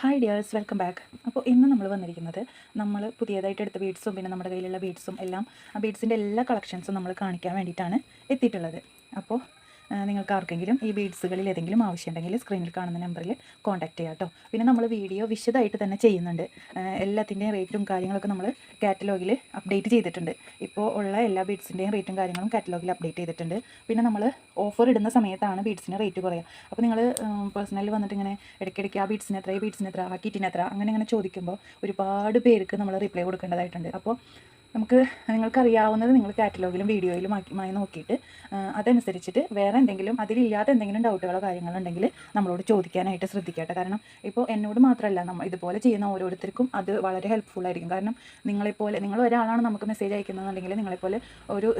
Hi dears welcome back അപ്പോൾ ഇന്ന് നമ്മൾ വന്നിരിക്കുന്നത് നമ്മൾ പുതിയതായിട്ട് എടുത്ത ബീഡ്സും പിന്നെ നമ്മുടെ കയ്യിലുള്ള ബീഡ്സും എല്ലാം ആ ബീഡ്സിന്റെ എല്ലാ കളക്ഷൻസും നമ്മൾ കാണിക്കാൻ വേണ്ടിയിട്ടാണ് എത്തിയിട്ടുള്ളത്. അപ്പോൾ നിങ്ങൾക്ക് ആർക്കെങ്കിലും ഈ ബീഡ്സുകളിൽ ഏതെങ്കിലും ആവശ്യമുണ്ടെങ്കിൽ സ്ക്രീനിൽ കാണുന്ന നമ്പറിൽ കോൺടാക്ട് ചെയ്യാം കേട്ടോ പിന്നെ നമ്മൾ വീഡിയോ വിശദമായിട്ട് തന്നെ ചെയ്യുന്നുണ്ട്. എല്ലാത്തിന്റെയും റേറ്റും കാര്യങ്ങളൊക്കെ നമ്മൾ കാറ്റലോഗിൽ അപ്ഡേറ്റ് ചെയ്തിട്ടുണ്ട്. ഇപ്പോൾ ഉള്ള എല്ലാ ബീഡ്സിന്റെയും റേറ്റും കാര്യങ്ങളും കാറ്റലോഗിൽ അപ്ഡേറ്റ് ചെയ്തിട്ടുണ്ട്. പിന്നെ നമ്മൾ ഓഫർ ഇടുന്ന സമയത്താണ് ബീഡ്സിന് റേറ്റ് കുറയുക. അപ്പോൾ നിങ്ങൾ പേഴ്സണലി വന്നിട്ട് ഇങ്ങനെ ഇടയ്ക്കിടയ്ക്ക് ആ ബീഡ്സിന് എത്ര ഈ ബീഡ്സിന് എത്ര ആ കിറ്റിന് എത്ര അങ്ങനെ അങ്ങനെ ചോദിക്കുമ്പോൾ ഒരുപാട് പേർക്ക് നമ്മൾ റിപ്ലൈ കൊടുക്കേണ്ടതായിട്ടുണ്ട്. അപ്പോൾ നമുക്ക് നിങ്ങൾക്കറിയാവുന്നത് നിങ്ങൾ കാറ്റലോഗിലും വീഡിയോയിലും ആക്കി നോക്കിയിട്ട് അതനുസരിച്ചിട്ട് വേറെ എന്തെങ്കിലും അതിലില്ലാത്ത എന്തെങ്കിലും ഡൗട്ടുകളോ കാര്യങ്ങളോ ഉണ്ടെങ്കിൽ നമ്മളോട് ചോദിക്കാനായിട്ട് ശ്രദ്ധിക്കട്ടെ കാരണം ഇപ്പോൾ എന്നോട് മാത്രമല്ല നമ്മൾ ഇതുപോലെ ചെയ്യുന്ന ഓരോരുത്തർക്കും അത് വളരെ ഹെൽപ്ഫുൾ ആയിരിക്കും. കാരണം നിങ്ങളെപ്പോലെ നിങ്ങൾ ഒരാളാണ് നമുക്ക് മെസ്സേജ് അയക്കുന്നതെന്നുണ്ടെങ്കിൽ നിങ്ങളെപ്പോലെ ഒരു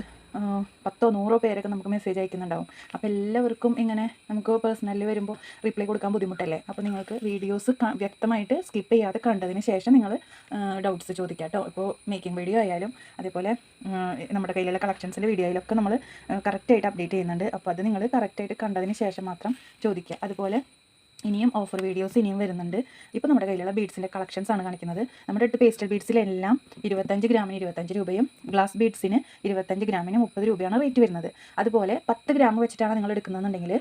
പത്തോ നൂറോ പേരൊക്കെ നമുക്ക് മെസ്സേജ് അയക്കുന്നുണ്ടാവും. അപ്പോൾ എല്ലാവർക്കും ഇങ്ങനെ നമുക്ക് പേഴ്സണലി വരുമ്പോൾ റിപ്ലൈ കൊടുക്കാൻ ബുദ്ധിമുട്ടല്ലേ? അപ്പോൾ നിങ്ങൾക്ക് വീഡിയോസ് വ്യക്തമായിട്ട് സ്കിപ്പ് ചെയ്യാതെ കണ്ടതിന് ശേഷം നിങ്ങൾ ഡൗട്ട്സ് ചോദിക്കാം കേട്ടോ. ഇപ്പോൾ മേക്കിംഗ് വീഡിയോ ആയാലും അതേപോലെ നമ്മുടെ കയ്യിലുള്ള കളക്ഷൻസിന്റെ വീഡിയോയിലൊക്കെ നമ്മൾ കറക്റ്റായിട്ട് അപ്ഡേറ്റ് ചെയ്യുന്നുണ്ട്. അപ്പോൾ അത് നിങ്ങൾ കറക്റ്റായിട്ട് കണ്ടതിന് ശേഷം മാത്രം ചോദിക്കുക. അതുപോലെ ഇനിയും ഓഫർ വീഡിയോസ് ഇനിയും വരുന്നുണ്ട്. ഇപ്പോൾ നമ്മുടെ കയ്യിലുള്ള ബീഡ്സിന്റെ കളക്ഷൻസ് ആണ് കാണിക്കുന്നത്. നമ്മുടെ എട്ട് പേസ്റ്റൽ ബീഡ്സിലെല്ലാം ഇരുപത്തഞ്ച് ഗ്രാമിന് ഇരുപത്തഞ്ച് രൂപയും ഗ്ലാസ് ബീഡ്സിന് ഇരുപത്തഞ്ച് ഗ്രാമിന് മുപ്പത് രൂപയാണ് റേറ്റ് വരുന്നത്. അതുപോലെ പത്ത് ഗ്രാം വെച്ചിട്ടാണ് നിങ്ങൾ എടുക്കുന്നതെന്നുണ്ടെങ്കിൽ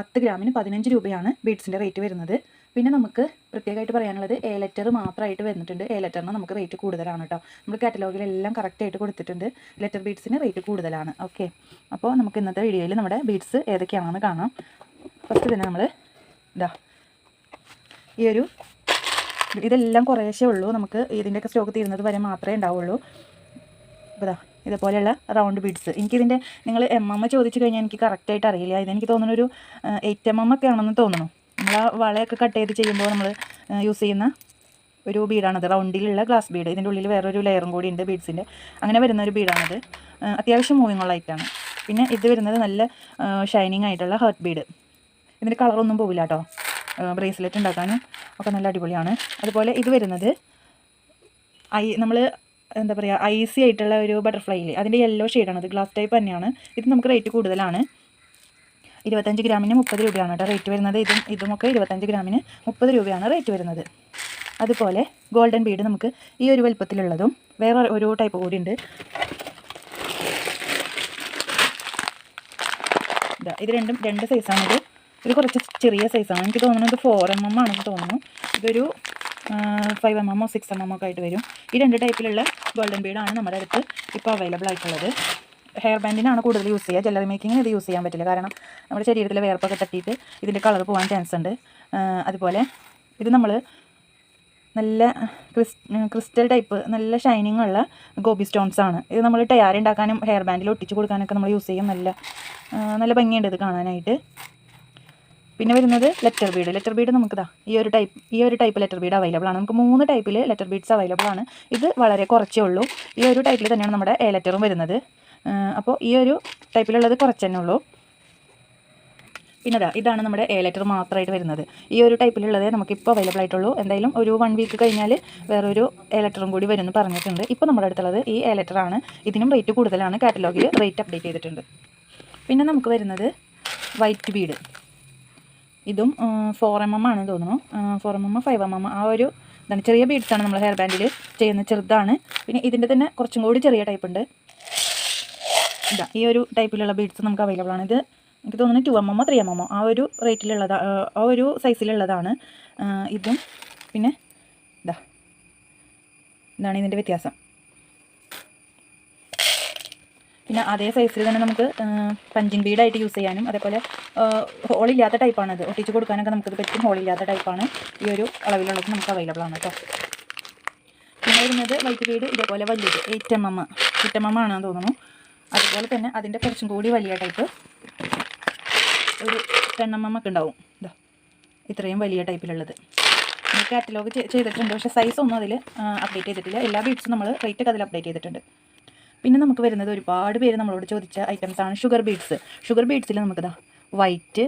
പത്ത് ഗ്രാമിന് പതിനഞ്ച് രൂപയാണ് ബീഡ്സിന്റെ റേറ്റ് വരുന്നത്. പിന്നെ നമുക്ക് പ്രത്യേകമായിട്ട് പറയാനുള്ളത് എ ലെറ്റർ മാത്രമായിട്ട് വന്നിട്ടുണ്ട്. എ ലെറ്ററിന് നമുക്ക് റേറ്റ് കൂടുതലാണ് കേട്ടോ നമ്മൾ കാറ്റലോഗിലെല്ലാം കറക്റ്റായിട്ട് കൊടുത്തിട്ടുണ്ട്. ലെറ്റർ ബീഡ്സിന് റേറ്റ് കൂടുതലാണ്. ഓക്കെ അപ്പോൾ നമുക്ക് ഇന്നത്തെ വീഡിയോയിൽ നമ്മുടെ ബീഡ്സ് ഏതൊക്കെയാണെന്ന് കാണാം. ഫസ്റ്റ് തന്നെ നമ്മൾ ഇതാ ഈ ഒരു ഇതെല്ലാം കുറേശ്ശേ ഉള്ളൂ. നമുക്ക് ഇതിന്റെയൊക്കെ സ്റ്റോക്ക് തീരുന്നത് വരെ മാത്രമേ ഉണ്ടാവുള്ളൂ. അപ്പോൾ ഇതാ ഇതുപോലെയുള്ള റൗണ്ട് ബീഡ്സ് എനിക്കിതിന്റെ നിങ്ങൾ എം എം ചോദിച്ചു കഴിഞ്ഞാൽ എനിക്ക് കറക്റ്റായിട്ട് അറിയില്ല. ഇതെനിക്ക് തോന്നുന്നൊരു എയ്റ്റ് എം എം ഒക്കെ ആണെന്ന് തോന്നുന്നു. നമ്മൾ ആ വളയൊക്കെ കട്ട് ചെയ്ത് ചെയ്യുമ്പോൾ നമ്മൾ യൂസ് ചെയ്യുന്ന ഒരു ബീഡാണത്. റൗണ്ടിലുള്ള ഗ്ലാസ് ബീഡ്. ഇതിന്റെ ഉള്ളിൽ വേറൊരു ലെയറും കൂടി ഉണ്ട് ബീഡ്സിന്റെ അങ്ങനെ വരുന്ന ഒരു ബീഡാണത് അത്യാവശ്യം മൂവിങ് ഉള്ള ഐറ്റാണ് പിന്നെ ഇത് വരുന്നത് നല്ല ഷൈനിങ് ആയിട്ടുള്ള ഹേർട്ട് ബീഡ് ഇതിന്റെ കളറൊന്നും പോവില്ല കേട്ടോ ബ്രേസ്ലെറ്റ് ഉണ്ടാക്കാനും ഒക്കെ നല്ല അടിപൊളിയാണ്. അതുപോലെ ഇത് വരുന്നത് ഐ നമ്മൾ എന്താ പറയുക ഐസി ആയിട്ടുള്ള ഒരു ബട്ടർഫ്ലൈയിൽ അതിന്റെ യെല്ലോ ഷെയ്ഡാണ് അത് ഗ്ലാസ് ടൈപ്പ് തന്നെയാണ്. ഇത് നമുക്ക് റേറ്റ് കൂടുതലാണ്. ഇരുപത്തഞ്ച് ഗ്രാമിന് മുപ്പത് രൂപയാണ് കേട്ടോ റേറ്റ് വരുന്നത്. ഇതും ഇതുമൊക്കെ ഇരുപത്തഞ്ച് ഗ്രാമിന് മുപ്പത് രൂപയാണ് റേറ്റ് വരുന്നത്. അതുപോലെ ഗോൾഡൻ ബീഡ് നമുക്ക് ഈ ഒരു വലുപ്പത്തിലുള്ളതും വേറെ ഒരു ടൈപ്പ് കൂടി ഉണ്ട്. ഇതാ രണ്ടും രണ്ട് സൈസാണിത് ഇത്. കുറച്ച് ചെറിയ സൈസാണ് എനിക്ക് തോന്നുന്നു ഇത് ഫോർ എം എം ആണെന്ന് തോന്നുന്നു. ഇതൊരു ഫൈവ് എം എമ്മോ സിക്സ് എം എമ്മോ ഒക്കെ ആയിട്ട് വരും. ഈ രണ്ട് ടൈപ്പിലുള്ള ഗോൾഡൻ ബീഡാണ് നമ്മുടെ അടുത്ത് ഇപ്പോൾ അവൈലബിൾ ആയിട്ടുള്ളത്. ഹെയർ ബാൻഡിനാണ് കൂടുതൽ യൂസ് ചെയ്യുക. ജ്വല്ലറി മേക്കിങ്ങിന് ഇത് യൂസ് ചെയ്യാൻ പറ്റില്ല. കാരണം നമ്മുടെ ശരീരത്തിലെ വേർപ്പൊക്കെ തട്ടിയിട്ട് ഇതിന്റെ കളർ പോകാൻ ചാൻസ് ഉണ്ട്. അതുപോലെ ഇത് നമ്മൾ നല്ല ക്രിസ് ക്രിസ്റ്റൽ ടൈപ്പ് നല്ല ഷൈനിങ് ഉള്ള ഗോബി സ്റ്റോൺസ് ആണ്. ഇത് നമ്മൾ ടയാർ ഉണ്ടാക്കാനും ഹെയർ ബാൻഡിൽ ഒട്ടിച്ച് കൊടുക്കാനൊക്കെ നമ്മൾ യൂസ് ചെയ്യും. നല്ല നല്ല ഭംഗിയുണ്ട് ഇത് കാണാനായിട്ട്. പിന്നെ വരുന്നത് ലെറ്റർ ബീഡ് ലെറ്റർ ബീഡ് നമുക്ക് ഇതാ ഈ ഒരു ടൈപ്പ് ഈ ഒരു ടൈപ്പ് ലെറ്റർ ബീഡ് അവൈലബിൾ ആണ്. നമുക്ക് മൂന്ന് ടൈപ്പിൽ ലെറ്റർ ബീഡ്സ് അവൈലബിൾ ആണ്. ഇത് വളരെ കുറച്ചേ ഉള്ളൂ. ഈ ഒരു ടൈപ്പിൽ തന്നെയാണ് നമ്മുടെ എ ലെറ്ററും വരുന്നത്. അപ്പോൾ ഈ ഒരു ടൈപ്പിലുള്ളത് കുറച്ച് തന്നെ ഉള്ളൂ പിന്നെ ഇതാ ഇതാണ് നമ്മുടെ എ ലെറ്റർ മാത്രമായിട്ട് വരുന്നത്. ഈ ഒരു ടൈപ്പിലുള്ളതേ നമുക്കിപ്പോൾ അവൈലബിൾ ആയിട്ടുള്ളൂ. എന്തായാലും ഒരു വൺ വീക്ക് കഴിഞ്ഞാൽ വേറൊരു എ ലെറ്ററും കൂടി വരുമെന്ന് പറഞ്ഞിട്ടുണ്ട്. ഇപ്പോൾ നമ്മുടെ അടുത്തുള്ളത് ഈ എ ലെറ്റർ ആണ്. ഇതിനും റേറ്റ് കൂടുതലാണ്. കാറ്റലോഗിൽ റേറ്റ് അപ്ഡേറ്റ് ചെയ്തിട്ടുണ്ട്. പിന്നെ നമുക്ക് വരുന്നത് വൈറ്റ് ബീഡ് ഇതും ഫോർ എം എം ആണെന്ന് തോന്നുന്നു. Four M M five M M ആ ഒരു ഇതാണ്. ചെറിയ ബീഡ്സാണ് നമ്മൾ ഹെയർ ബാൻഡിൽ ചെയ്യുന്ന ചെറുതാണ്. പിന്നെ ഇതിന്റെ തന്നെ കുറച്ചും കൂടി ചെറിയ ടൈപ്പ് ഉണ്ട്. ഇതാ ഈ ഒരു ടൈപ്പിലുള്ള ബീഡ്സ് നമുക്ക് അവൈലബിൾ ആണ്. ഇത് എനിക്ക് തോന്നുന്നു ടു എം എമ്മോ ത്രീ എം എമ്മോ ആ ഒരു റേറ്റിലുള്ളതാ ആ ഒരു സൈസിലുള്ളതാണ് ഇതും പിന്നെ ഇതാ ഇതാണ് ഇതിന്റെ വ്യത്യാസം. പിന്നെ അതേ സൈസിൽ തന്നെ നമുക്ക് പഞ്ചിങ് ബീഡായിട്ട് യൂസ് ചെയ്യാനും അതേപോലെ ഹോളില്ലാത്ത ടൈപ്പാണത് ഒട്ടിച്ച് കൊടുക്കാനൊക്കെ നമുക്കത് പറ്റും. ഹോളില്ലാത്ത ടൈപ്പാണ് ഈ ഒരു അളവിലുള്ളത് നമുക്ക് അവൈലബിൾ ആണ് കേട്ടോ. പിന്നെ വരുന്നത് വൈറ്റ് ബീഡ് ഇതേപോലെ വലിയത്. Eight M M eight M M ആണെന്ന് തോന്നുന്നു. അതുപോലെ തന്നെ അതിന്റെ കുറച്ചും കൂടി വലിയ ടൈപ്പ് ഒരു എം ഉണ്ടാവും. ഇതാ ഇത്രയും വലിയ ടൈപ്പിലുള്ളത് കാറ്റലോഗ് ചെയ്തിട്ടുണ്ട്. പക്ഷേ സൈസ് ഒന്നും അതിൽ അപ്ഡേറ്റ് ചെയ്തിട്ടില്ല. എല്ലാ ബീഡ്സും നമ്മൾ റേറ്റ് അതിൽ അപ്ഡേറ്റ് ചെയ്തിട്ടുണ്ട്. പിന്നെ നമുക്ക് വരുന്നത് ഒരുപാട് പേര് നമ്മളോട് ചോദിച്ച ഐറ്റംസ് ആണ് ഷുഗർ ബീഡ്സ് ഷുഗർ ബീഡ്സിൽ നമുക്കിതാ white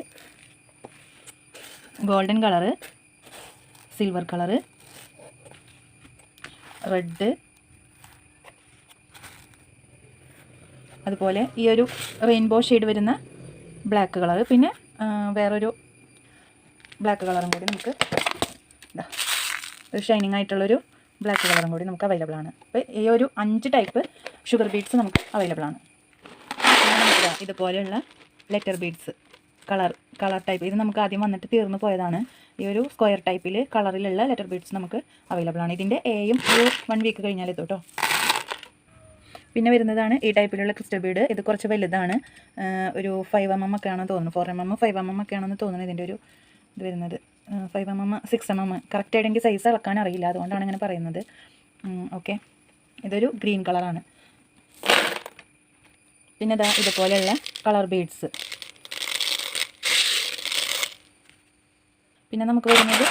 golden colour silver colour red അതുപോലെ ഈ ഒരു റെയിൻബോ ഷെയ്ഡ് വരുന്ന ബ്ലാക്ക് കളർ പിന്നെ വേറൊരു ബ്ലാക്ക് കളറും കൂടി നമുക്ക് ഒരു ഷൈനിങ് ആയിട്ടുള്ളൊരു ബ്ലാക്ക് കളറും കൂടി നമുക്ക് അവൈലബിൾ ആണ്. അപ്പോൾ ഈ ഒരു അഞ്ച് ടൈപ്പ് ഷുഗർ ബീഡ്സ് നമുക്ക് അവൈലബിൾ ആണ്. ഇതുപോലെയുള്ള letter beads colour colour type ഇത് നമുക്ക് ആദ്യം വന്നിട്ട് തീർന്നു പോയതാണ്. ഈ ഒരു സ്ക്വയർ ടൈപ്പിൽ കളറിലുള്ള ലെറ്റർ ബീഡ്സ് നമുക്ക് അവൈലബിൾ ആണ്. ഇതിന്റെ എയും ഒരു വൺ വീക്ക് കഴിഞ്ഞാലേ എത്തും കേട്ടോ പിന്നെ വരുന്നതാണ് ഈ ടൈപ്പിലുള്ള ക്രിസ്റ്റൽ ബീഡ് ഇത് കുറച്ച് വലുതാണ്. ഒരു ഫൈവ് എം എം ഒക്കെ ആണെന്ന് തോന്നുന്നു. Four M M five M M ഒക്കെ ആണെന്ന് തോന്നുന്നു ഇതിന്റെ ഒരു ഇത് വരുന്നത്. Five M M six M M കറക്റ്റായിട്ട് എനിക്ക് സൈസ് അളക്കാൻ അറിയില്ല. അതുകൊണ്ടാണ് ഇങ്ങനെ പറയുന്നത്. ഓക്കെ ഇതൊരു ഗ്രീൻ കളറാണ് പിന്നെ ഇതാ ഇതുപോലെയുള്ള കളർ ബീഡ്സ് പിന്നെ നമുക്ക് വരുന്നത്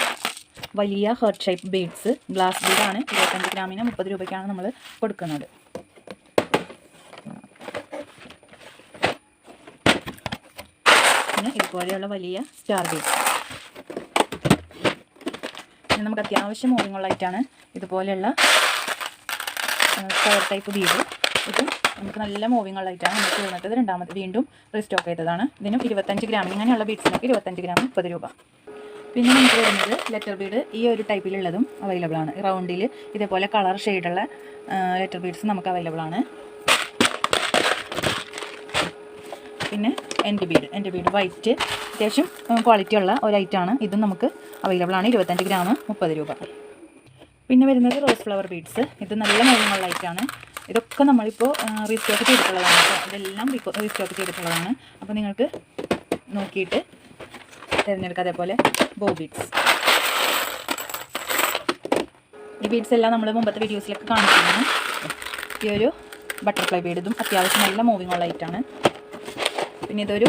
വലിയ ഹെർട്ട് ഷേപ്പ് ബീഡ്സ് ഗ്ലാസ് ബീഡാണ് ഇരുപത്തഞ്ച് ഗ്രാമിന് മുപ്പത് രൂപയ്ക്കാണ് നമ്മൾ കൊടുക്കുന്നത് പിന്നെ ഇതുപോലെയുള്ള വലിയ സ്റ്റാർ ബീഡ്സ് നമുക്ക് അത്യാവശ്യം മൂവിങ്ങുള്ളതായിട്ടാണ് ഇതുപോലെയുള്ള സ്ക്വയർ ടൈപ്പ് ബീഡ് ഇതും നമുക്ക് നല്ല മൂവിങ് ഉള്ളതായിട്ടാണ് നമുക്ക് തീർന്നിട്ടത് രണ്ടാമത് വീണ്ടും റീസ്റ്റോക്ക് ചെയ്തതാണ്. ഇതിനും ഇരുപത്തഞ്ച് ഗ്രാം ഇങ്ങനെയുള്ള ബീഡ്സിനൊക്കെ ഇരുപത്തഞ്ച് ഗ്രാം മുപ്പത് രൂപ. പിന്നെ നമുക്ക് വരുന്നത് ലെറ്റർ ബീഡ് ഈ ഒരു ടൈപ്പിലുള്ളതും അവൈലബിൾ ആണ്. റൗണ്ടിൽ ഇതേപോലെ കളർ ഷെയ്ഡുള്ള ലെറ്റർ ബീഡ്സ് നമുക്ക് അവൈലബിൾ ആണ്. പിന്നെ എന്റെ ബീഡ് എന്റെ ബീഡ് വൈറ്റ്. അത്യാവശ്യം ക്വാളിറ്റി ഉള്ള ഒരു ഐറ്റമാണ് ഇതും നമുക്ക് അവൈലബിൾ ആണ്. ഇരുപത്തഞ്ച് ഗ്രാം മുപ്പത് രൂപ. പിന്നെ വരുന്നത് റോസ് ഫ്ലവർ ബീഡ്സ് ഇത് നല്ല മൂല്യമുള്ള ഐറ്റമാണ് ഇതൊക്കെ നമ്മളിപ്പോൾ റീസ്റ്റോക്ക് ചെയ്തിട്ടുള്ളതാണ് ഇതെല്ലാം റീസ്റ്റോക്ക് ചെയ്തിട്ടുള്ളതാണ്. അപ്പോൾ നിങ്ങൾക്ക് നോക്കിയിട്ട് തിരഞ്ഞെടുക്കുക അതേപോലെ ബോ ബീഡ്സ് ഈ ബീഡ്സ് എല്ലാം നമ്മൾ മുമ്പത്തെ വീഡിയോസിലൊക്കെ കാണിച്ചിരുന്നു. ഈ ഒരു ബട്ടർഫ്ലൈ ബീഡ് ഇതും അത്യാവശ്യം നല്ല മൂവിങ് ഉള്ള ഐറ്റാണ് പിന്നെ ഇതൊരു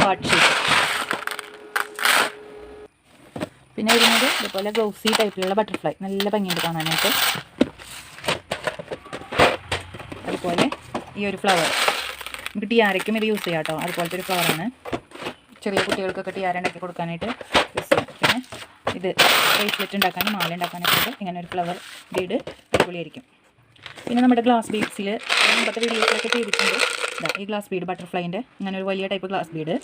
ഹാർട്ട് ഷേപ്പ് പിന്നെ വരുന്നത് ഇതുപോലെ ഗ്ലൗസി ടൈപ്പിലുള്ള ബട്ടർഫ്ലൈ നല്ല ഭംഗിയുണ്ട് കാണാനായിട്ട്. അതുപോലെ ഈ ഒരു ഫ്ലവർ നമുക്ക് ടിയാരയ്ക്കും ഇത് യൂസ് ചെയ്യാം കേട്ടോ അതുപോലത്തെ ഒരു ഫ്ലവറാണ് ചെറിയ കുട്ടികൾക്കൊക്കെ ടിയാര ഉണ്ടാക്കി കൊടുക്കാനായിട്ട് യൂസ് ചെയ്യാം. പിന്നെ ഇത് ബ്രേസ്ലെറ്റ് ഉണ്ടാക്കാനും മാല ഉണ്ടാക്കാനൊക്കെ ഇങ്ങനെ ഒരു ഫ്ലവർ ബീഡ് അടിപൊളിയായിരിക്കും. പിന്നെ നമ്മുടെ ഗ്ലാസ് ബീഡ്സിൽ മുമ്പത്തെ വീഡിയോസിലൊക്കെ ചെയ്തിട്ടുണ്ട്. ഈ ഗ്ലാസ് ബീഡ് ബട്ടർഫ്ലൈന്റെ ഇങ്ങനെ ഒരു വലിയ ടൈപ്പ് ഗ്ലാസ് ബീഡ്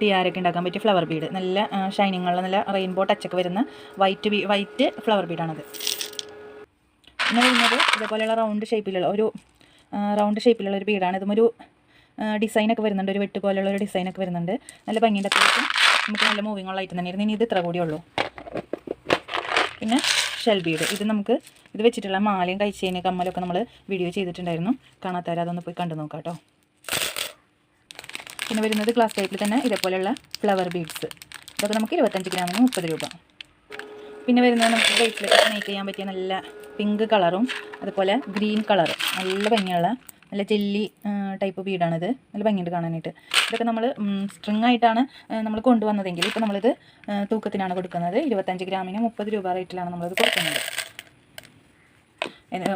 ടിയാരൊക്കെ ഉണ്ടാക്കാൻ പറ്റിയ ഫ്ലവർ ബീഡ് നല്ല ഷൈനിങ്ങുള്ള നല്ല റെയിൻബോ ടച്ചൊക്കെ വരുന്ന വൈറ്റ് ബീ വൈറ്റ് ഫ്ലവർ ബീഡാണത് പിന്നെ വരുന്നത് ഇതേപോലെയുള്ള റൗണ്ട് ഷേപ്പിലുള്ള ഒരു റൗണ്ട് ഷേപ്പിലുള്ള ഒരു ബീഡാണ് ഒരു ഡിസൈനൊക്കെ വരുന്നുണ്ട്. ഒരു വെട്ട് പോലെയുള്ള ഒരു ഡിസൈനൊക്കെ വരുന്നുണ്ട്. നല്ല അത്യാവശ്യം നമുക്ക് നല്ല മൂവിങ്ങുള്ള ഐറ്റം തന്നെയായിരുന്നു. ഇനി ഇത് ഇത്ര കൂടിയുള്ളൂ പിന്നെ ഷെൽ ബീഡ് ഇത് നമുക്ക് ഇത് വെച്ചിട്ടുള്ള മാലയും കഴിച്ചതിന് കമ്മലൊക്കെ നമ്മൾ വീഡിയോ ചെയ്തിട്ടുണ്ടായിരുന്നു. കാണാത്തവരെ അതൊന്ന് പോയി കണ്ടു നോക്കാം കേട്ടോ. പിന്നെ വരുന്നത് ഗ്ലാസ് ടൈപ്പിൽ തന്നെ ഇതേപോലെയുള്ള ഫ്ലവർ ബീഡ്സ് ഇതൊക്കെ നമുക്ക് ഇരുപത്തഞ്ച് ഗ്രാമിന് മുപ്പത് രൂപ. പിന്നെ വരുന്നത് നമുക്ക് ബ്രേസ്ലെറ്റ് മേക്ക് ചെയ്യാൻ പറ്റിയ നല്ല പിങ്ക് കളറും അതുപോലെ ഗ്രീൻ കളറും നല്ല ഭംഗിയുള്ള നല്ല ജെല്ലി ടൈപ്പ് ബീഡാണിത് നല്ല ഭംഗിയുണ്ട് കാണാനായിട്ട്. ഇതൊക്കെ നമ്മൾ സ്ട്രിങ് ആയിട്ടാണ് നമ്മൾ കൊണ്ടുവന്നതെങ്കിൽ ഇപ്പോൾ നമ്മളിത് തൂക്കത്തിനാണ് കൊടുക്കുന്നത്. ഇരുപത്തഞ്ച് ഗ്രാമിന് മുപ്പത് രൂപ റേറ്റിലാണ് നമ്മളിത് കൊടുക്കുന്നത്.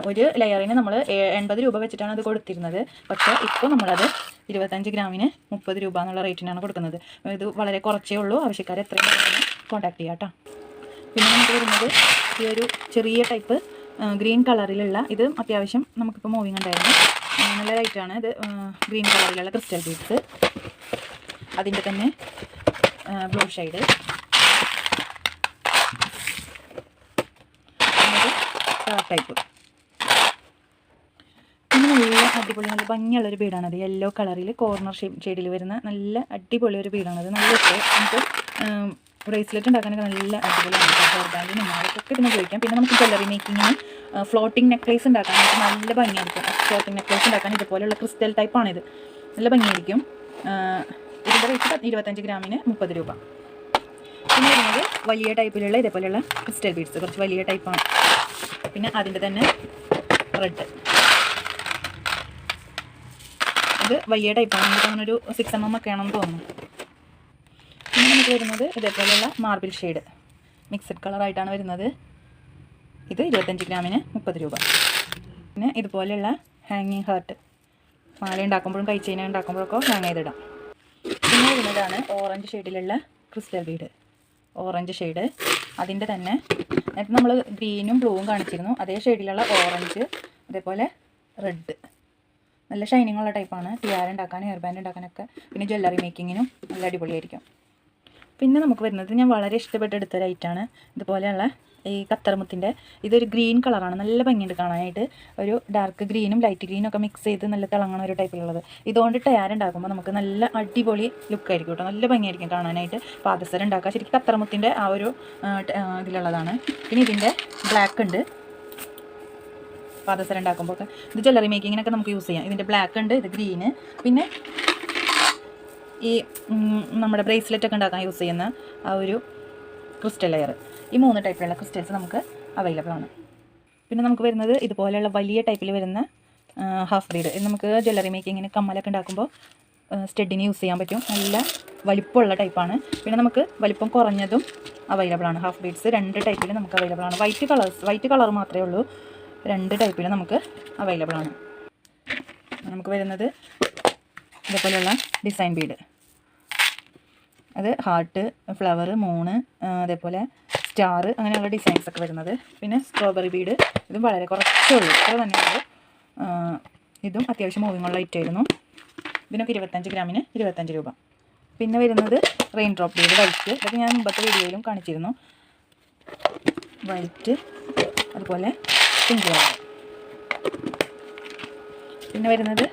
ഒരു ലെയറിന് നമ്മൾ എൺപത് രൂപ വെച്ചിട്ടാണ് അത് കൊടുത്തിരുന്നത്. പക്ഷേ ഇപ്പോൾ നമ്മളത് ഇരുപത്തഞ്ച് ഗ്രാമിന് മുപ്പത് രൂപ എന്നുള്ള റേറ്റിനാണ് കൊടുക്കുന്നത്. ഇത് വളരെ കുറച്ചേ ഉള്ളൂ. ആവശ്യക്കാരെ എത്രയും കോൺടാക്ട് ചെയ്യാം കേട്ടോ പിന്നെ നമുക്ക് വരുന്നത് ഈ ഒരു ചെറിയ ടൈപ്പ് ഗ്രീൻ കളറിലുള്ള ഇത് അത്യാവശ്യം നമുക്കിപ്പോൾ മൂവിങ് ഉണ്ടായിരുന്നു. നല്ല ലൈറ്റാണ് ഇത് ഗ്രീൻ കളറിലുള്ള ക്രിസ്റ്റൽ ബീഡ്സ്. അതിന്റെ തന്നെ ബ്ലൂ ഷെയ്ഡ്. ടൈപ്പ് പിന്നെ നല്ല അടിപൊളി നല്ല ഭംഗിയുള്ള ഒരു ബീഡാണത് യെല്ലോ കളറിൽ കോർണർ ഷേപ്പ് ഷെയ്ഡിൽ വരുന്ന നല്ല അടിപൊളി ഒരു ബീഡാണത് നല്ല നമുക്ക് ബ്രേസ്ലെറ്റ് ഉണ്ടാക്കാനൊക്കെ നല്ല അടിപൊളിയാണ് ഹെയർ ബാൻഡിനും മാലക്കൊക്കെ ഇതിന് ഉപയോഗിക്കാം. പിന്നെ നമുക്ക് ജ്വല്ലറി മേക്കിങ്ങിനും ഫ്ലോട്ടിംഗ് നെക്ലേസ് ഉണ്ടാക്കാൻ നല്ല ഭംഗിയായിരിക്കും. ഫ്ലോട്ടിംഗ് നെക്ലേസ് ഉണ്ടാക്കാൻ ഇതുപോലെയുള്ള ക്രിസ്റ്റൽ ടൈപ്പാണിത് നല്ല ഭംഗിയായിരിക്കും. ഇതിന്റെ റേറ്റ് ഇരുപത്തഞ്ച് ഗ്രാമിന് മുപ്പത് രൂപ. പിന്നെ വരുന്നത് വലിയ ടൈപ്പിലുള്ള ഇതേപോലെയുള്ള ക്രിസ്റ്റൽ ബീഡ്സ് കുറച്ച് വലിയ ടൈപ്പാണ് പിന്നെ അതിന്റെ തന്നെ റെഡ് ഇത് വലിയ ടൈപ്പാണ് നമുക്ക് അങ്ങനെ ഒരു സിക്സ് എം എം ഒക്കെ ആണെന്ന് തോന്നുന്നു. പിന്നെ നമുക്ക് വരുന്നത് ഇതേപോലെയുള്ള മാർബിൾ ഷെയ്ഡ് മിക്സഡ് കളറായിട്ടാണ് വരുന്നത്. ഇത് ഇരുപത്തഞ്ച് ഗ്രാമിന് മുപ്പത് രൂപ. പിന്നെ ഇതുപോലെയുള്ള ഹാങ്ങിങ് ഹാർട്ട് മാല ഉണ്ടാക്കുമ്പോഴും കൈച്ചേന ഉണ്ടാക്കുമ്പോഴൊക്കെ ഹാങ് ചെയ്തിടാം. പിന്നെ വരുന്നതാണ് ഓറഞ്ച് ഷെയ്ഡിലുള്ള ക്രിസ്റ്റൽ ബീഡ് ഓറഞ്ച് ഷെയ്ഡ് അതിന്റെ തന്നെ നേരത്തെ നമ്മൾ ഗ്രീനും ബ്ലൂവും കാണിച്ചിരുന്നു. അതേ ഷെയ്ഡിലുള്ള ഓറഞ്ച് അതേപോലെ റെഡ് നല്ല ഷൈനിങ് ഉള്ള ടൈപ്പാണ് ടിയാർ ഉണ്ടാക്കാൻ ഹെയർ ബാൻഡ് ഉണ്ടാക്കാനൊക്കെ പിന്നെ ജ്വല്ലറി മേക്കിങ്ങിനും നല്ല അടിപൊളിയായിരിക്കും. പിന്നെ നമുക്ക് വരുന്നത് ഞാൻ വളരെ ഇഷ്ടപ്പെട്ട് എടുത്തൊരു ഐറ്റാണ് ഇതുപോലെയുള്ള ഈ കത്തറമുത്തിന്റെ ഇതൊരു ഗ്രീൻ കളറാണ്. നല്ല ഭംഗിയുണ്ട് കാണാനായിട്ട്. ഒരു ഡാർക്ക് ഗ്രീനും ലൈറ്റ് ഗ്രീനും ഒക്കെ മിക്സ് ചെയ്ത് നല്ല തിളങ്ങണ ഒരു ടൈപ്പിലുള്ളത് ഇതുകൊണ്ട് ടയർ ഉണ്ടാക്കുമ്പോൾ നമുക്ക് നല്ല അടിപൊളി ലുക്കായിരിക്കും കേട്ടോ. നല്ല ഭംഗിയായിരിക്കും കാണാനായിട്ട്. പാദസരം ഉണ്ടാക്കുക ശരിക്കും കത്തറമുത്തിന്റെ ആ ഒരു ഇതിലുള്ളതാണ്. പിന്നെ ഇതിന്റെ ബ്ലാക്ക് ഉണ്ട്. പാദസരം ഉണ്ടാക്കുമ്പോൾ ഒക്കെ ഇത് ജ്വല്ലറി മേക്കിങ്ങിനൊക്കെ നമുക്ക് യൂസ് ചെയ്യാം. ഇതിന്റെ ബ്ലാക്ക് ഉണ്ട് ഇത് ഗ്രീന് പിന്നെ ഈ നമ്മുടെ ബ്രേസ്ലെറ്റ് ഒക്കെ ഉണ്ടാക്കാൻ യൂസ് ചെയ്യുന്ന ആ ഒരു ക്രിസ്റ്റൽ ലെയർ ഈ മൂന്ന് ടൈപ്പിലുള്ള ക്രിസ്റ്റൽസ് നമുക്ക് അവൈലബിൾ ആണ്. പിന്നെ നമുക്ക് വരുന്നത് ഇതുപോലെയുള്ള വലിയ ടൈപ്പിൽ വരുന്ന ഹാഫ് ബ്രീഡ് നമുക്ക് ജ്വല്ലറി മേക്കിങ്ങിന് കമ്മലൊക്കെ ഉണ്ടാക്കുമ്പോൾ സ്റ്റെഡിന് യൂസ് ചെയ്യാൻ പറ്റും. നല്ല വലിപ്പമുള്ള ടൈപ്പാണ് പിന്നെ നമുക്ക് വലിപ്പം കുറഞ്ഞതും അവൈലബിൾ ആണ്. ഹാഫ് ബീഡ്സ് രണ്ട് ടൈപ്പിൽ നമുക്ക് അവൈലബിൾ ആണ്. വൈറ്റ് കളേഴ്സ് വൈറ്റ് കളർ മാത്രമേ ഉള്ളൂ. രണ്ട് ടൈപ്പിൽ നമുക്ക് അവൈലബിൾ ആണ്. നമുക്ക് വരുന്നത് ഇതുപോലെയുള്ള ഡിസൈൻ ബീഡ് അത് ഹാർട്ട് ഫ്ലവർ മൂണ് അതേപോലെ സ്റ്റാർ അങ്ങനെയുള്ള ഡിസൈൻസ് ഒക്കെ വരുന്നത്. പിന്നെ സ്ട്രോബെറി ബീഡ് ഇതും വളരെ കുറച്ചേ ഉള്ളൂ ഇത്ര തന്നെയുള്ളൂ. ഇതും അത്യാവശ്യം മൂവിങ്ങുള്ള ആയിരുന്നു. ഇതിനൊക്കെ ഇരുപത്തഞ്ച് ഗ്രാമിന് ഇരുപത്തഞ്ച് രൂപ. പിന്നെ വരുന്നത് റെയിൻ ഡ്രോപ്പ് ബീഡ് വൈറ്റ് ഇതൊക്കെ ഞാൻ മുമ്പത്തെ വീഡിയോയിലും കാണിച്ചിരുന്നു. വൈറ്റ് അതുപോലെ പിങ്ക് കളർ. പിന്നെ വരുന്നത്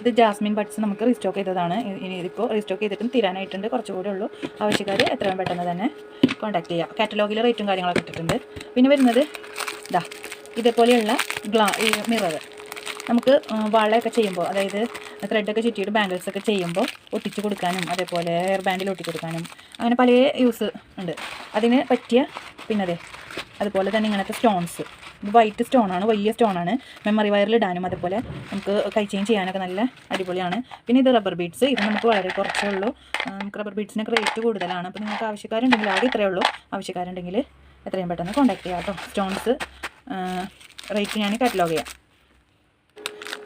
ഇത് ജാസ്മിൻ ബഡ്സ് നമുക്ക് റീസ്റ്റോക്ക് ചെയ്തതാണ്. ഇനി ഇതിപ്പോൾ റീസ്റ്റോക്ക് ചെയ്തിട്ടും തീരാനായിട്ടുണ്ട്. കുറച്ചുകൂടെ ഉള്ളൂ. ആവശ്യക്കാർ എത്രയും പെട്ടെന്ന് തന്നെ കോൺടാക്ട് ചെയ്യുക കാറ്റലോഗിൽ റേറ്റും കാര്യങ്ങളൊക്കെ ഇട്ടിട്ടുണ്ട്. പിന്നെ വരുന്നത് ഇതാ ഇതേപോലെയുള്ള ഗ്ലാ ഈ മിറർ നമുക്ക് വാളയൊക്കെ ചെയ്യുമ്പോൾ അതായത് ത്രെഡൊക്കെ ചുറ്റിയിട്ട് ബാംഗിൾസ് ഒക്കെ ചെയ്യുമ്പോൾ ഒട്ടിച്ച് കൊടുക്കാനും അതേപോലെ ഹെയർ ബാൻഡിൽ ഒട്ടിച്ച് കൊടുക്കാനും അങ്ങനെ പല യൂസ് ഉണ്ട്. അതിന് പറ്റിയ പിന്നെ അതെ അതുപോലെ തന്നെ ഇങ്ങനത്തെ സ്റ്റോൺസ് ഇത് വൈറ്റ് സ്റ്റോണാണ് വലിയ സ്റ്റോണാണ് മെമ്മറി വയറിൽ ഇടാനും അതുപോലെ നമുക്ക് കൈചെയിൻ ചെയ്യാനൊക്കെ നല്ല അടിപൊളിയാണ്. പിന്നെ ഇത് റബ്ബർ ബീഡ്സ് ഇത് നമുക്ക് വളരെ കുറച്ചേ ഉള്ളൂ. നമുക്ക് റബ്ബർ ബീഡ്സിനൊക്കെ റേറ്റ് കൂടുതലാണ്. അപ്പോൾ നിങ്ങൾക്ക് ആവശ്യക്കാരുണ്ടെങ്കിൽ ആകെ ഇത്രയേ ഉള്ളൂ. ആവശ്യക്കാരുണ്ടെങ്കിൽ എത്രയും പെട്ടെന്ന് കോൺടാക്ട് ചെയ്യാം കേട്ടോ. സ്റ്റോൺസ് റേറ്റ് ഞാൻ കാറ്റലോഗ് ചെയ്യാം.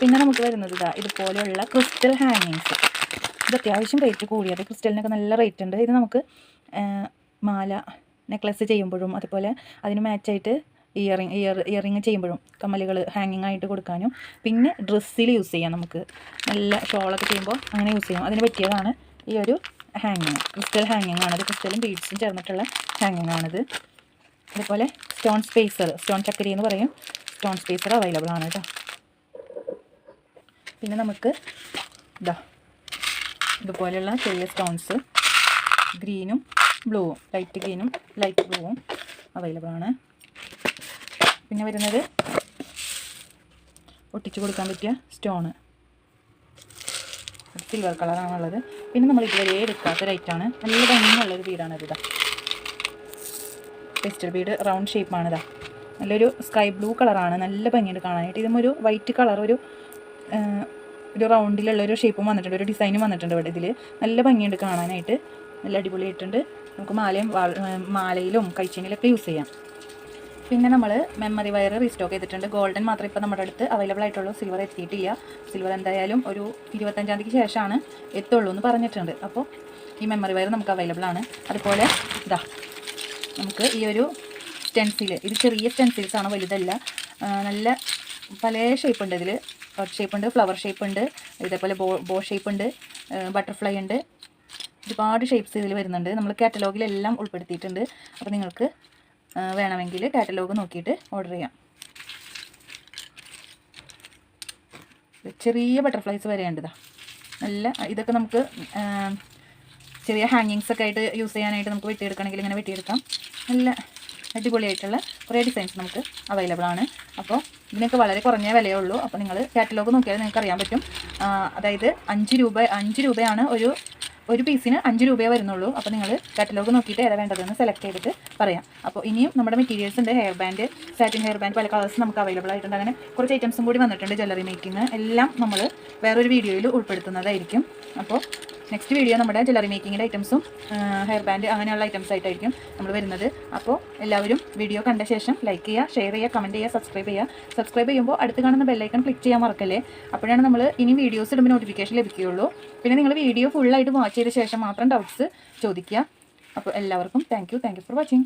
പിന്നെ നമുക്ക് വരുന്നത് ഇതാ ഇതുപോലെയുള്ള ക്രിസ്റ്റൽ ഹാങ്ങിങ്സ് ഇത് അത്യാവശ്യം റേറ്റ് കൂടിയത്. ക്രിസ്റ്റലിനൊക്കെ നല്ല റേറ്റ് ഉണ്ട്. ഇത് നമുക്ക് മാല നെക്ലസ് ചെയ്യുമ്പോഴും അതുപോലെ അതിന് മാച്ചായിട്ട് ഇയറിങ് ഇയർ ഇയറിങ് ചെയ്യുമ്പോഴും കമ്മലുകൾ ഹാങ്ങിങ് ആയിട്ട് കൊടുക്കാനും. പിന്നെ ഡ്രസ്സിൽ യൂസ് ചെയ്യാം നമുക്ക്. നല്ല ഷോളൊക്കെ ചെയ്യുമ്പോൾ അങ്ങനെ യൂസ് ചെയ്യാം. അതിന് പറ്റിയതാണ് ഈ ഒരു ഹാങ്ങിങ് ക്രിസ്റ്റൽ ഹാങ്ങിങ് ആണ്. ആണത് ക്രിസ്റ്റലും ബീഡ്സും ചേർന്നിട്ടുള്ള ഹാങ്ങിങ് ആണിത്. അതുപോലെ സ്റ്റോൺ സ്പേസർ സ്റ്റോൺ ചക്കരി എന്ന് പറയും. സ്റ്റോൺ സ്പേസർ അവൈലബിൾ ആണ് കേട്ടോ. പിന്നെ നമുക്ക് ഇതാ ഇതുപോലെയുള്ള ചെറിയ സ്റ്റോൺസ് ഗ്രീനും ബ്ലൂവും ലൈറ്റ് ഗ്രീനും ലൈറ്റ് ബ്ലൂവും അവൈലബിൾ ആണ്. പിന്നെ വരുന്നത് ഒട്ടിച്ചു കൊടുക്കാൻ പറ്റിയ സ്റ്റോണ് സിൽവർ കളറാണുള്ളത് പിന്നെ നമ്മൾ ഇതുവരെ എടുക്കാത്ത ലൈറ്റാണ് നല്ല ഭംഗിയുള്ളൊരു വീടാണ് ഇതാ. പെസ്റ്റൽ വീട് റൗണ്ട് ഷേപ്പാണ് ഇതാ. നല്ലൊരു സ്കൈ ബ്ലൂ കളറാണ് നല്ല ഭംഗിയുണ്ട് കാണാനായിട്ട്. ഇതും ഒരു വൈറ്റ് കളർ ഒരു ഒരു റൗണ്ടിലുള്ള ഒരു ഷേപ്പും വന്നിട്ടുണ്ട്. ഒരു ഡിസൈനും വന്നിട്ടുണ്ട് ഇവിടെ ഇതിൽ നല്ല ഭംഗിയുണ്ട് കാണാനായിട്ട്. നല്ല അടിപൊളിയായിട്ടുണ്ട്. നമുക്ക് മാലയും മാലയിലും കൈച്ചേനിലൊക്കെ യൂസ് ചെയ്യാം. പിന്നെ നമ്മൾ മെമ്മറി വയർ റീസ്റ്റോക്ക് ചെയ്തിട്ടുണ്ട്. ഗോൾഡൻ മാത്രം ഇപ്പോൾ നമ്മുടെ അടുത്ത് അവൈലബിൾ ആയിട്ടുള്ളൂ സിൽവർ എത്തിയിട്ടില്ല സിൽവർ എന്തായാലും ഒരു ഇരുപത്തഞ്ചാം തീയതിക്ക് ശേഷമാണ് എത്തുള്ളൂ എന്ന് പറഞ്ഞിട്ടുണ്ട്. അപ്പോൾ ഈ മെമ്മറി വയർ നമുക്ക് അവൈലബിൾ ആണ്. അതുപോലെ ഇതാ നമുക്ക് ഈ ഒരു സ്റ്റെൻസിൽ ഇത് ചെറിയ സ്റ്റെൻസിൽസ് ആണ് വലുതല്ല. നല്ല പല ഷേപ്പ് ഉണ്ട് ഇതിൽ ഹോട്ട് ഷേപ്പ് ഉണ്ട് ഫ്ലവർ ഷേപ്പ് ഉണ്ട് ഇതേപോലെ ബോ ബോ ഷേപ്പ് ഉണ്ട് ബട്ടർഫ്ലൈ ഉണ്ട്. ഒരുപാട് ഷേപ്സ് ഇതിൽ വരുന്നുണ്ട്. നമ്മൾ കാറ്റലോഗിലെല്ലാം ഉൾപ്പെടുത്തിയിട്ടുണ്ട്. അപ്പോൾ നിങ്ങൾക്ക് വേണമെങ്കിൽ കാറ്റലോഗ് നോക്കിയിട്ട് ഓർഡർ ചെയ്യാം. ചെറിയ ബട്ടർഫ്ലൈസ് വരെയുണ്ട് ഇതാ നല്ല ഇതൊക്കെ നമുക്ക് ചെറിയ ഹാങ്ങിങ്സ് ഒക്കെ ആയിട്ട് യൂസ് ചെയ്യാനായിട്ട് നമുക്ക് വെട്ടിയെടുക്കണമെങ്കിൽ ഇങ്ങനെ വെട്ടിയെടുക്കാം. നല്ല അടിപൊളിയായിട്ടുള്ള കുറേ ഡിസൈൻസ് നമുക്ക് അവൈലബിൾ ആണ്. അപ്പോൾ ഇതിനൊക്കെ വളരെ കുറഞ്ഞ വിലയേ ഉള്ളൂ അപ്പോൾ നിങ്ങൾ കാറ്റലോഗ് നോക്കിയാൽ നിങ്ങൾക്ക് അറിയാൻ പറ്റും അതായത് അഞ്ച് രൂപ അഞ്ച് രൂപയാണ് ഒരു ഒരു പീസിന് അഞ്ച് രൂപയെ വരുന്നുള്ളൂ. അപ്പോൾ നിങ്ങൾ കാറ്റലോഗ് നോക്കിയിട്ട് ഏതാ വേണ്ടതെന്ന് സെലക്ട് ചെയ്തിട്ട് പറയാം. അപ്പോൾ ഇനിയും നമ്മുടെ മെറ്റീരിയൽസ് ഉണ്ട്. Hair band satin hair band പല കളേഴ്സ് നമുക്ക് അവൈലബിൾ ആയിട്ടുണ്ട്. അങ്ങനെ കുറച്ച് ഐറ്റംസും കൂടി വന്നിട്ടുണ്ട് ജ്വല്ലറി മേക്കിംഗ് എല്ലാം നമ്മൾ വേറൊരു വീഡിയോയിൽ ഉൾപ്പെടുത്തുന്നതായിരിക്കും. അപ്പോൾ നെക്സ്റ്റ് വീഡിയോ നമ്മുടെ ജ്വല്ലറി മേക്കിങ്ങിന്റെ ഐറ്റംസും ഹെയർ ബാൻഡ് അങ്ങനെയുള്ള ഐറ്റംസ് ആയിട്ടായിരിക്കും നമ്മൾ വരുന്നത്. അപ്പോൾ എല്ലാവരും വീഡിയോ കണ്ട ശേഷം ലൈക്ക് ചെയ്യുക ഷെയർ ചെയ്യുക കമന്റ് ചെയ്യുക സബ്സ്ക്രൈബ് ചെയ്യുക. സബ്സ്ക്രൈബ് ചെയ്യുമ്പോൾ അടുത്ത് കാണുന്ന ബെല്ലൈക്കൺ ക്ലിക്ക് ചെയ്യാൻ മറക്കല്ലേ? അപ്പോഴാണ് നമ്മൾ ഇനി വീഡിയോസ് ഇടുമ്പോൾ നോട്ടിഫിക്കേഷൻ ലഭിക്കുകയുള്ളൂ. പിന്നെ നിങ്ങൾ വീഡിയോ ഫുള്ളായിട്ട് വാച്ച് ചെയ്ത ശേഷം മാത്രം ഡൗട്ട്സ് ചോദിക്കുക. അപ്പോൾ എല്ലാവർക്കും താങ്ക് യു ഫോർ വാച്ചിങ്